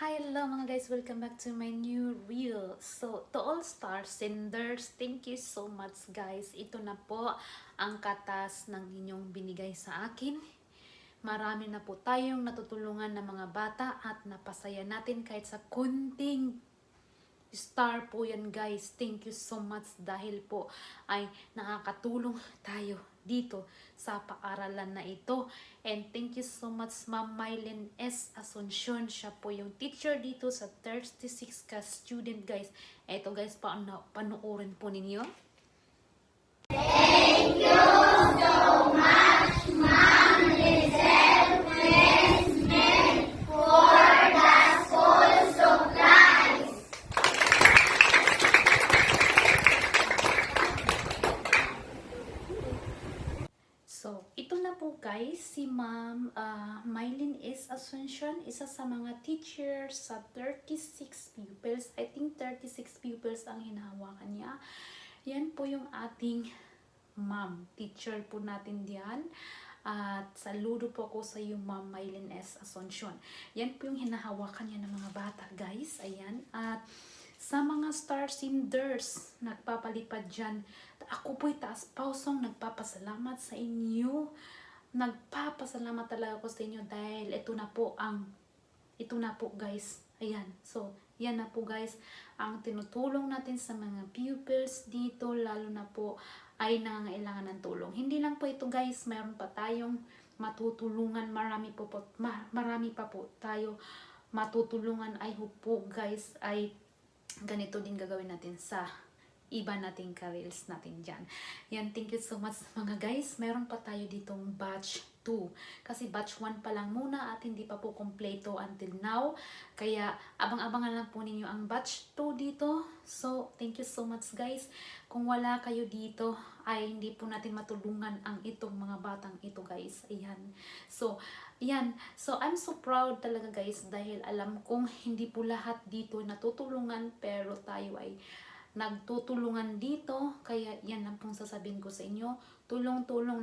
Hi, hello mga guys. Welcome back to my new reel. So, to all star senders, thank you so much guys. Ito na po ang katas ng inyong binigay sa akin. Marami na po tayong natutulungan ng mga bata at napasaya natin kahit sa kunting star po yan guys. Thank you so much dahil po ay nakakatulong tayo dito sa paaralan na ito. And thank you so much Ma'am Mylene S. Asuncion. Siya po yung teacher dito sa 36 ka student guys. Eto guys, paano, panoorin po ninyo. So, ito na po guys, si Ma'am uh, Mylene S. Asuncion, isa sa mga teachers sa 36 pupils. I think 36 pupils ang hinahawakan niya. Yan po yung ating ma'am. Teacher po natin diyan. At saludo po ako sa iyo, Ma'am Mylene S. Asuncion. Yan po yung hinahawakan niya ng mga bata, guys. Ayan. At sa mga star senders, nagpapalipad dyan. Ako po'y taas pausong nagpapasalamat sa inyo. Nagpapasalamat talaga ako sa inyo dahil ito na po ang, ito na po guys. Ayan. So, yan na po guys ang tinutulong natin sa mga pupils dito, lalo na po ay nangangailangan ng tulong. Hindi lang po ito guys, mayroon pa tayong matutulungan, marami po, po ma- marami pa po tayo matutulungan. I hope po guys ay ganito din gagawin natin sa iba nating careers natin dyan. Yan, thank you so much mga guys. Meron pa tayo ditong batch 2. Kasi batch 1 pa lang muna at hindi pa po kompleto until now. Kaya abang-abangan lang po ninyo ang batch 2 dito. So, thank you so much guys. Kung wala kayo dito, ay hindi po natin matulungan ang itong mga batang ito guys. Ayan. So, yan. So, I'm so proud talaga guys dahil alam kong hindi po lahat dito natutulungan pero tayo ay nagtutulungan dito. Kaya yan lang pong sasabihin ko sa inyo. Tulong-tulong